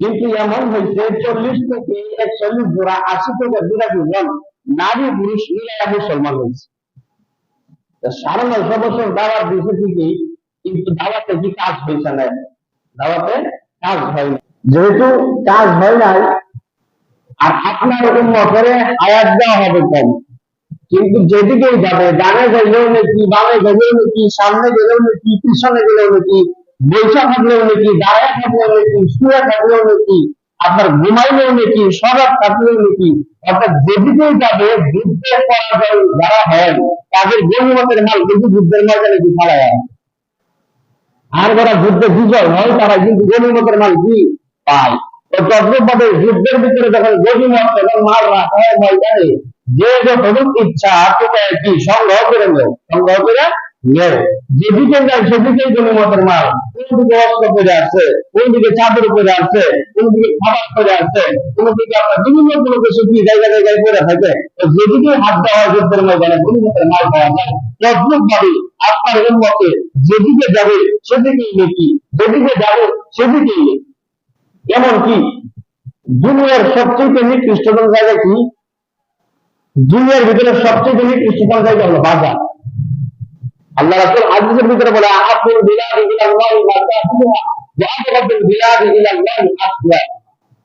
কিন্তু এমন হয়েছে চল্লিশ থেকে একচল্লিশ জোড়া আশি থেকে বিরাশি জন নারী পুরুষ মিলাইয়া মুসলমান হয়েছে। সাড়ে নয়শো বছর দাওয়াত দিয়েছে ঠিকই কিন্তু দাওয়াতে কি কাজ হয়েছে না? দাওয়াতে কাজ হয় না যেহেতু কাজ হয় নাই আর আপনার মতরে আয়াত দেওয়া হবে কম। কিন্তু যেদিকেই যাবে ডানে গেলেও নাকি বামে গেলেও নাকি সামনে গেলেও নাকি পিছনে গেলেও নাকি বৈশা থাকলেও নাকি, দাঁড়ায় থাকলেও নাকি, শুয়ে থাকলেও নাকি, আপনার ঘুমাইলেও নাকি সজাগ থাকলেও নাকি, অর্থাৎ যেদিকেই যাবে, যুদ্ধের পরাজয় যারা হয়, তাদের গণিমতের মাল কিন্তু যুদ্ধের ময়দানে কি ফেলা যায় আর যারা যুদ্ধে বিজয় হয়, তারা কিন্তু গণিমতের মাল কি পায়? তো তদ্রুপভাবে যুদ্ধের ভিতরে যখন গণিমত এবং মাল রাখা হয়, ময়দানে, যে যতটুকু ইচ্ছা তোকে কি সংগ্রহ করে নেও সংগ্রহ করে কোন দিকে অস্ত্র কোন দিকে চাদর কোন দিকে কোন দিকে আপনার কি যেদিকে হাত উন্মতে যেদিকে যাবে সেদিকেই নেকি। যেদিকে যাবে সেদিকেই নেকি। এমনকি দুনিয়ার সবচেয়ে নিকৃষ্টতম জায়গা কি? দুনিয়ার ভিতরে সবচেয়ে নিকৃষ্টতম জায়গা হলো বাজার। আল্লাহ রাসূল হাদিসের ভিতরে বলে আহাবুল বিলাদি ইলাল্লাহি মাসাফিহা ওয়া আবগাদুল বিলাদি ইলাল্লাহি আসওয়া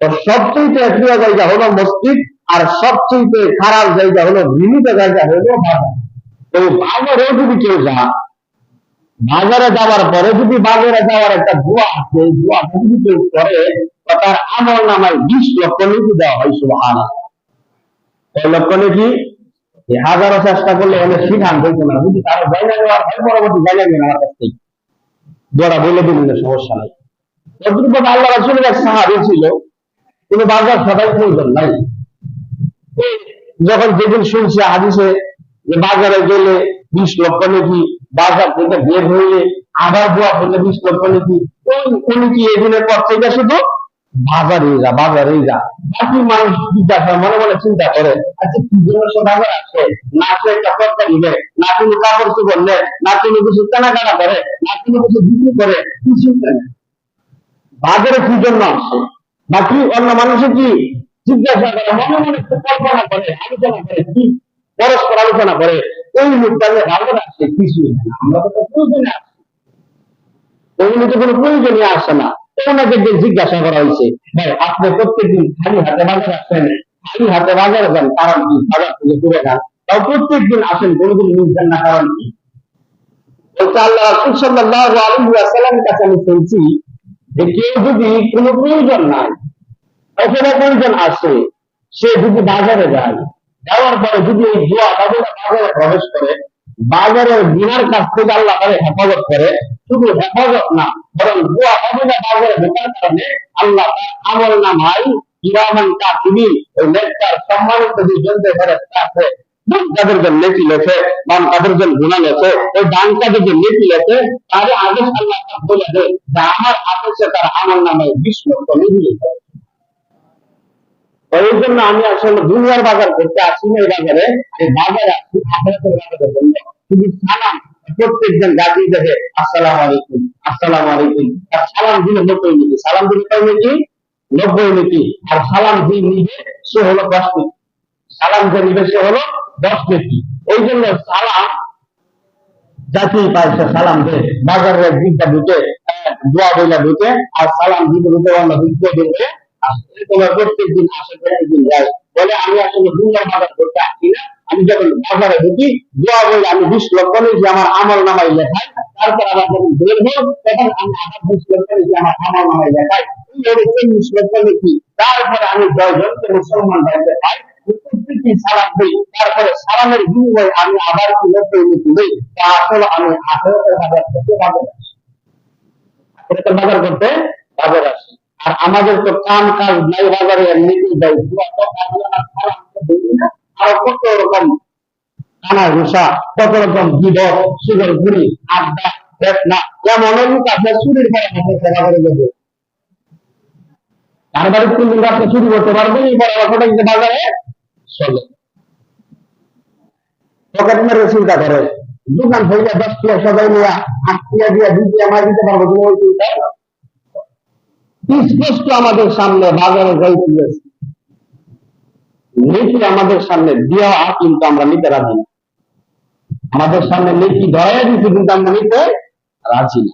তো সবচেয়ে প্রিয় জায়গা হলো মসজিদ আর সবচেয়ে খারাপ জায়গা হলো ঘৃণিত জায়গা হলো বাজার তো বাজারে যদি কেউ যায় বাজারে যাওয়ার পরে যদি বাজারে যাওয়ার একটা দোয়া আছে দোয়াটা যদি কেউ করে তার আমল নামায় বিশ লক্ষ নিধি দেওয়া হয় সুবহান কয় লক্ষ এই হাজারো চেষ্টা করলে অনেক সিদ্ধান্ত হইতো না। যদি তারা জায়গা নেওয়ার হয় পরবর্তী জায়গা নেন আমার কাছ। থেকে দোয়াটা বলে দিলেন সমস্যা নাই। তদ্রুপ আল্লাহ রাসূলের এক সাহাবী ছিল। বাজার প্রয়োজন নাই। যখন যেদিন শুনছে হাদিসে যে বাজারে গেলে বিশ লক্ষ নাকি বাজার থেকে বের হয়ে আবার দোয়া করলে বিশ লক্ষ নাকি উনি কি এদিনের পর থেকে শুধু বাজারে যা বাজারে যা বাকি মানুষ জিজ্ঞাসা, মনে মনে চিন্তা করে আচ্ছা কি জন্য সে বাজার আসে? না সে একটা পর্দা নিবে না কোনো কাপড় চোপড় নেয় না কিছু কেনাকাটা করে, না কিছু বিক্রি করে বাজারে কি জন্য আসে? বাকি অন্য মানুষে কি জিজ্ঞাসা করে, মনে মনে কল্পনা করে, আলোচনা করে, কি পরস্পর আলোচনা করে, ওই মুদ্রা বাজারে আসে, কিছুই আমরা তো প্রয়োজনে আসি। ওগুলো তো কোনো প্রয়োজনীয় আসে না। জিজ্ঞাসা করা হয়েছে আপনি প্রত্যেকদিন খালি হাতে বাজারে আসেন, খালি হাতে বাজারে যান, কারণ কি? বাজার থেকে ঘুরে যান তাও প্রত্যেকদিন আসেন, কোনোদিন যান না, কারণ কি? আল্লাহ যে কেউ যদি কোনো নাই আসে সে যদি বাজারে যায়, যাওয়ার পরে যদি প্রবেশ করে বাজারের বিনার কাছ থেকে আল্লাহ তাকে হেফাজত করে। শুধু হেফাজত না, বরং বাজারে ঢোকার কারণে আল্লাহ আমল ইরামান ওই সম্মানিত আছে তাদের জন্য তাদের জন্য গুণা ওই আদেশ আল্লাহ বলে দেয় যে আমার আদেশে তার আমল নিধি লেখে জন্য আমি আসলে দুনিয়ার বাজার করতে আসি না এই বাজারে। শুধু সালাম প্রত্যেকজন জাতি দেখে আসসালাম আলাইকুম আসসালাম আলাইকুম। আর সালাম দিলে নব্বই নাকি সালাম দিলে কয় নাকি নব্বই নাকি আর সালাম নিবে সে হলো দশ নাকি সালাম যে নিবে সে হলো দশ নাকি ওই জন্য সালাম জাতি পাইছে সালাম দে বাজারের দিকটা ঢুকে দোয়া বইলা ঢুকে আর সালাম দিতে ঢুকে ঢুকে তোমার প্রত্যেক দিন আসে প্রত্যেকদিন যায়। বলে, আমি আসলে দুনিয়ার বাজার করতে আসি না। আমি যখন বাজারে ঢুকি, দোয়া বলে আমি বিশ লক্ষ নিয়েছি আমার আমল নামাই লেখাই তারপর আবার যখন বের হব তখন আমি আবার বিশ লক্ষ নিয়েছি আমার আমল নামাই লেখাই চল্লিশ লক্ষ লিখি তারপরে আমি দশজনকে মুসলমান ভাইতে পাই প্রত্যেকটি সালাম দিই। তারপরে সালামের বিনিময়ে আমি আবার কি লক্ষ্য লিখি দিই। তা আসলে আমি আঠারোটা বাজার করতে বাজার আসি। বাজার করতে বাজার আসি। আর আমাদের তো কাম কাজ নাই, বাজারে এমনিতে পুরো। আরও কত রকম কানা কত রকম সুগর ঘুরি আড্ডা না লোক চুরির পরে সেবা করে দেবে। তার তিন দিন রাত্রে চুরি করতে পারবে, এই বড় কথাটা বাজারে চলে। পকেট মেরে চিন্তা করে। দোকান থেকে দশ টিয়া সবাই নিয়ে আট টিয়া দিয়ে, দুই টিয়া মার দিতে পারব তুমি ওই চিন্তা স্পষ্ট আমাদের সামনে বাজারে যাইতে আছে নেকি আমাদের সামনে দেওয়া কিন্তু আমরা নিতে রাজি আমাদের সামনে নেকি ধরে দিচ্ছে কিন্তু আমরা নিতে রাজি না।